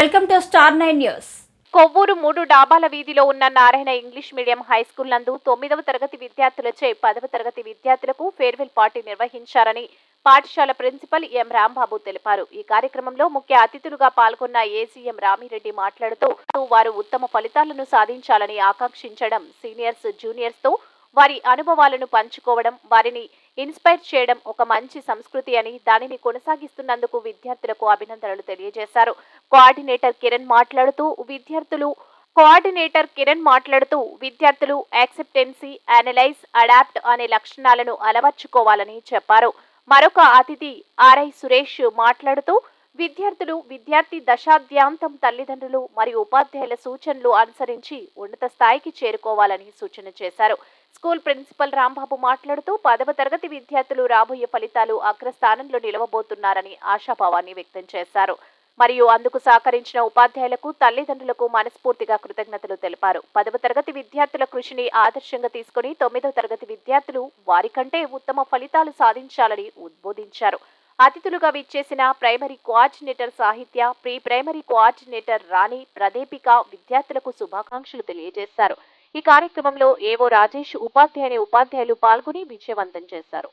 Welcome to star nine news. Kovvur మూడు డాబాల వీధిలో ఉన్న Narayana English medium high school నందు తొమ్మిదవ తరగతి విద్యార్థులచే పదవ తరగతి విద్యార్థులకు ఫేర్వెల్ పార్టీ నిర్వహించారని పాఠశాల ప్రిన్సిపల్ ఎం రాంబాబు తెలిపారు. ఈ కార్యక్రమంలో ముఖ్య అతిథులుగా పాల్గొన్న ఏసీఎం రామిరెడ్డి మాట్లాడుతూ వారు ఉత్తమ ఫలితాలను సాధించాలని ఆకాంక్షించడం సీనియర్స్ జూనియర్స్తో వారి అనుభవాలను పంచుకోవడం వారిని ఇన్స్పైర్ చేయడం ఒక మంచి సంస్కృతి అని దానిని కొనసాగిస్తున్నందుకు విద్యార్థులకు అభినందనలు తెలియజేశారు. కోఆర్డినేటర్ కిరణ్ మాట్లాడుతూ విద్యార్థులు కోఆర్డినేటర్ కిరణ్ మాట్లాడుతూ విద్యార్థులు యాక్సెప్టెన్సీ అనలైజ్ అడాప్ట్ అనే లక్షణాలను అలవర్చుకోవాలని చెప్పారు. మరొక అతిథి ఆర్ఐ సురేష్ మాట్లాడుతూ విద్యార్థులు విద్యార్థి దశాద్యాంతం తల్లిదండ్రులు మరియు ఉపాధ్యాయుల సూచనలు అనుసరించి ఉన్నత స్థాయికి చేరుకోవాలని సూచన చేశారు. స్కూల్ ప్రిన్సిపల్ రాంబాబు మాట్లాడుతూ పదవ తరగతి విద్యార్థులు రాబోయే ఫలితాలు అగ్రస్థానంలో నిలవబోతున్నారని ఆశాభావాన్ని వ్యక్తం చేశారు. మరియు అందుకు సహకరించిన ఉపాధ్యాయులకు తల్లిదండ్రులకు మనస్ఫూర్తిగా కృతజ్ఞతలు తెలిపారు. పదవ తరగతి విద్యార్థుల కృషిని ఆదర్శంగా తీసుకుని తొమ్మిదవ తరగతి విద్యార్థులు వారికంటే ఉత్తమ ఫలితాలు సాధించాలని ఉద్బోధించారు. అతిథులుగా విచ్చేసిన primary coordinator Sahitya pre primary coordinator Rani Pradeepika విద్యార్థులకు శుభాకాంక్షలు తెలియజేశారు. ఈ కార్యక్రమంలో ఏవో రాజేష్ ఉపాధ్యాయుని ఉపాధ్యాయులు పాల్గొని విజయవంతం చేశారు.